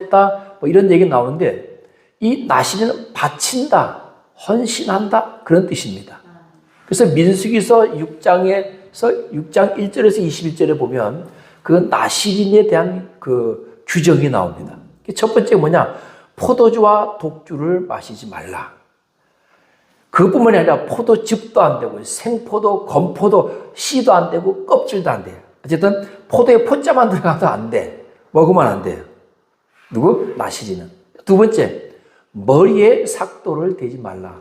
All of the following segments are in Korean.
했다 뭐 이런 얘기 나오는데 이 나시는 바친다, 헌신한다 그런 뜻입니다. 그래서 민수기서 6장에서 6장 1절에서 21절에 보면 그 나시린에 대한 그 규정이 나옵니다. 첫 번째 뭐냐? 포도주와 독주를 마시지 말라. 그뿐만이 아니라 포도즙도 안 되고 생포도, 건포도, 씨도 안 되고 껍질도 안 돼요. 어쨌든 포도에 포자만 들어가도 안 돼. 먹으면 안 돼요. 누구? 나시리는. 두 번째, 머리에 삭도를 대지 말라.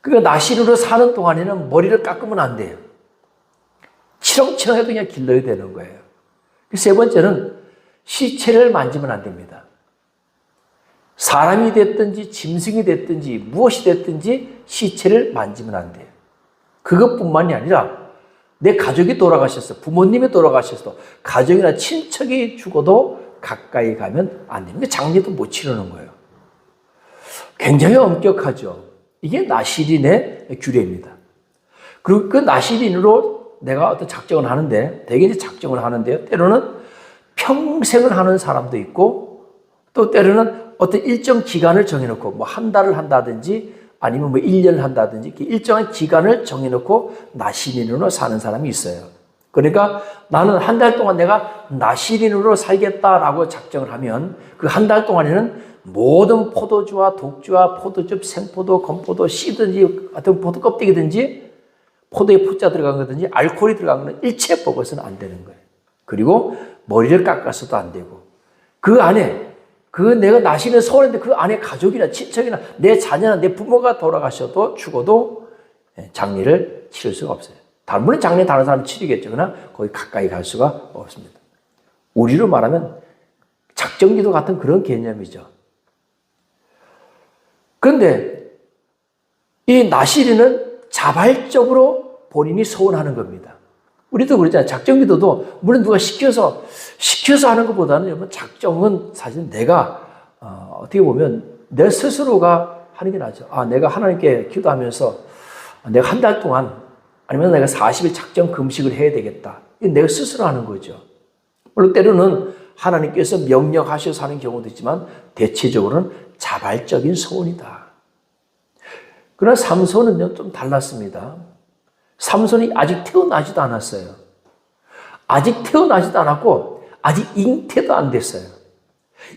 그러니까 나시리로 사는 동안에는 머리를 깎으면 안 돼요. 치렁치렁해도 그냥 길러야 되는 거예요. 세 번째는 시체를 만지면 안 됩니다. 사람이 됐든지 짐승이 됐든지 무엇이 됐든지 시체를 만지면 안 돼요. 그것뿐만이 아니라 내 가족이 돌아가셨어. 부모님이 돌아가셨어. 가족이나 친척이 죽어도 가까이 가면 안 됩니다. 장례도 못 치르는 거예요. 굉장히 엄격하죠. 이게 나시린의 규례입니다. 그리고 그 나시린으로 내가 어떤 작정을 하는데, 대개 이제 작정을 하는데요. 때로는 평생을 하는 사람도 있고, 또 때로는 어떤 일정 기간을 정해놓고, 뭐 한 달을 한다든지, 아니면 뭐 1년을 한다든지, 이렇게 일정한 기간을 정해놓고 나시린으로 사는 사람이 있어요. 그러니까 나는 한 달 동안 내가 나시린으로 살겠다라고 작정을 하면 그 한 달 동안에는 모든 포도주와 독주와 포도즙, 생포도, 건포도, 씨든지 어떤 포도 껍데기든지 포도에 포자 들어간 거든지 알코올이 들어간 거는 일체 먹어서는 안 되는 거예요. 그리고 머리를 깎아서도 안 되고 그 안에 그 내가 나시는 서울인데 그 안에 가족이나 친척이나 내 자녀나 내 부모가 돌아가셔도 죽어도 예, 장례를 치를 수가 없어요. 물론 장례 다른 사람 치르겠죠. 그러나 거기 가까이 갈 수가 없습니다. 우리로 말하면 작정기도 같은 그런 개념이죠. 그런데 이 나시리는 자발적으로 본인이 소원하는 겁니다. 우리도 그러잖아요. 작정기도도 물론 누가 시켜서 시켜서 하는 것보다는 여러분 작정은 사실 내가 어, 떻게 보면 내 스스로가 하는 게 낫죠. 아 내가 하나님께 기도하면서 내가 한 달 동안 아니면 내가 40일 작정 금식을 해야 되겠다. 이건 내가 스스로 하는 거죠. 물론 때로는 하나님께서 명령하셔서 하는 경우도 있지만 대체적으로는 자발적인 소원이다. 그러나 삼손은요 좀 달랐습니다. 삼손이 아직 태어나지도 않았어요. 아직 태어나지도 않았고 아직 잉태도 안 됐어요.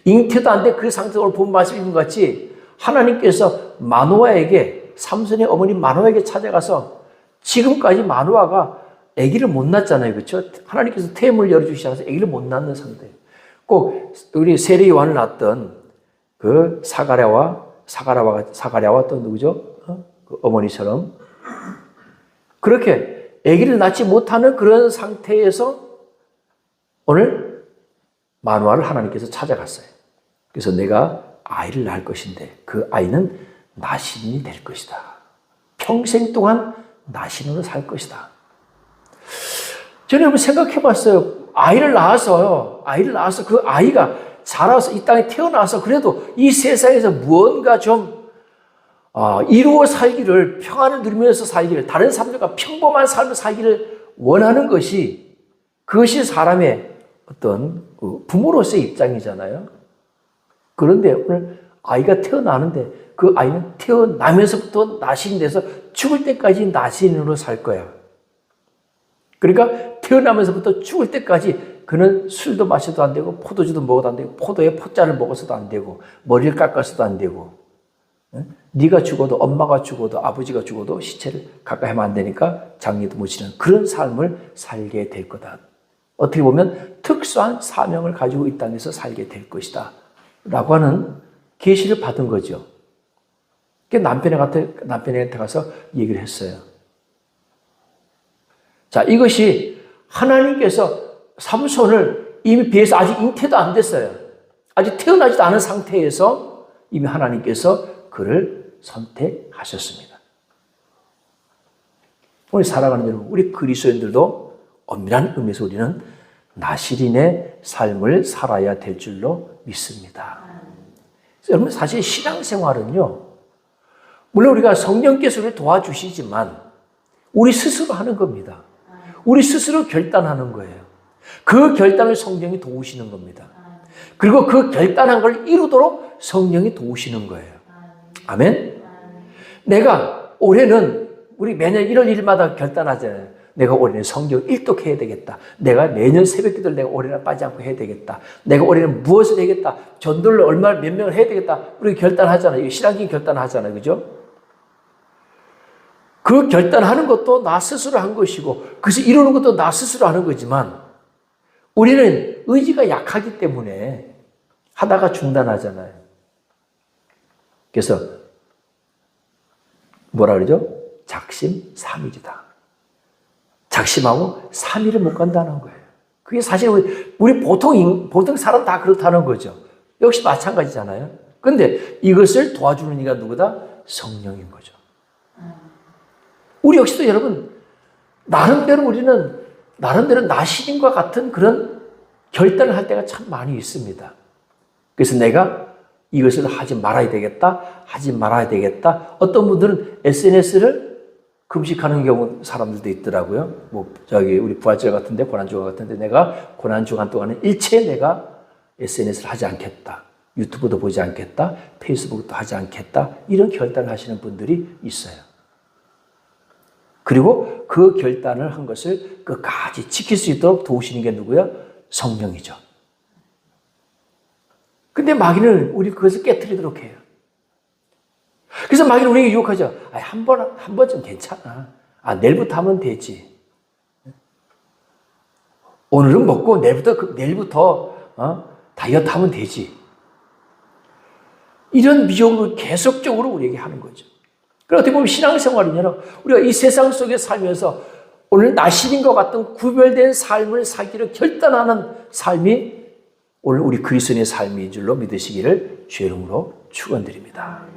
잉태도 안된그 상태로 본 말씀인 것 같이 하나님께서 마노아에게 삼손의 어머니 마노아에게 찾아가서 지금까지 마노아가 아기를 못 낳잖아요. 그렇죠? 하나님께서 태임을 열어주시지 않아서 아기를 못 낳는 상태. 꼭 우리 세례 요한을 낳았던 그 사가랴와 사가랴와 사가랴와 또 누구죠? 어? 그 어머니처럼 그렇게 아기를 낳지 못하는 그런 상태에서 오늘 마누아를 하나님께서 찾아갔어요. 그래서 내가 아이를 낳을 것인데 그 아이는 나신이 될 것이다. 평생 동안 나신으로 살 것이다. 저는 한번 생각해 봤어요. 아이를 낳아서요. 아이를 낳아서 그 아이가 자라서 이 땅에 태어나서 그래도 이 세상에서 무언가 좀 어, 이루어 살기를 평안을 누리면서 살기를 다른 사람들과 평범한 삶을 살기를 원하는 것이 그것이 사람의 어떤 그 부모로서의 입장이잖아요. 그런데 오늘 아이가 태어나는데 그 아이는 태어나면서부터 나신이 돼서 죽을 때까지 나신으로 살 거야. 그러니까 태어나면서부터 죽을 때까지 그는 술도 마셔도 안 되고 포도주도 먹어도 안 되고 포도에 포자를 먹어서도 안 되고 머리를 깎아서도 안 되고 네가 죽어도 엄마가 죽어도 아버지가 죽어도 시체를 가까이 하면 안 되니까 장례도 못 치는 그런 삶을 살게 될 거다. 어떻게 보면 특수한 사명을 가지고 이 땅에서 살게 될 것이다. 라고 하는 계시를 받은 거죠. 남편한테, 남편한테 가서 얘기를 했어요. 자, 이것이 하나님께서 삼손을 이미 비해서 아직 잉태도 안 됐어요. 아직 태어나지도 않은 상태에서 이미 하나님께서 그를 선택하셨습니다. 우리 살아가는 여러분, 우리 그리스도인들도 엄밀한 의미에서 우리는 나시린의 삶을 살아야 될 줄로 믿습니다. 여러분, 사실 신앙생활은요, 물론 우리가 성령께서 우리 도와주시지만, 우리 스스로 하는 겁니다. 우리 스스로 결단하는 거예요. 그 결단을 성경이 도우시는 겁니다. 그리고 그 결단한 걸 이루도록 성령이 도우시는 거예요. 아멘? 내가 올해는 우리 매년 1월 1일마다 결단하잖아요. 내가 올해는 성경 1독 해야 되겠다. 내가 매년 새벽 기도를 내가 올해는 빠지 않고 해야 되겠다. 내가 올해는 무엇을 해야겠다. 전도를 얼마 몇 명을 해야 되겠다. 우리 결단하잖아요. 신앙적인 결단하잖아요. 그죠? 그 결단하는 것도 나 스스로 한 것이고, 그래서 이루는 것도 나 스스로 하는 거지만, 우리는 의지가 약하기 때문에 하다가 중단하잖아요. 그래서 뭐라 그러죠? 작심 삼일이다. 작심하고 삼일을 못 간다는 거예요. 그게 사실 우리, 보통, 인- 보통 사람 다 그렇다는 거죠. 역시 마찬가지잖아요. 근데 이것을 도와주는 이가 누구다? 성령인 거죠. 우리 역시도 여러분, 나름대로 우리는, 나름대로 나시림과 같은 그런 결단을 할 때가 참 많이 있습니다. 그래서 내가 이것을 하지 말아야 되겠다, 하지 말아야 되겠다. 어떤 분들은 SNS를 금식하는 경우 사람들도 있더라고요. 뭐 저기 우리 부활절 같은데 고난주간 같은데 내가 고난주간 동안은 일체 내가 SNS를 하지 않겠다. 유튜브도 보지 않겠다. 페이스북도 하지 않겠다. 이런 결단을 하시는 분들이 있어요. 그리고 그 결단을 한 것을 끝까지 지킬 수 있도록 도우시는 게 누구야? 성령이죠. 근데 마귀는 우리 그것을 깨뜨리도록 해요. 그래서 마귀는 우리에게 유혹하죠. 아, 한 번, 한 번쯤 괜찮아. 아, 내일부터 하면 되지. 오늘은 먹고 내일부터, 그- 내일부터, 어? 다이어트 하면 되지. 이런 미혹을 계속적으로 우리에게 하는 거죠. 그리고 어떻게 보면 신앙생활은요, 우리가 이 세상 속에 살면서 오늘 나신인과 같은 구별된 삶을 살기를 결단하는 삶이 오늘 우리 그리스도인의 삶인 줄로 믿으시기를 주의 이름으로 축원드립니다.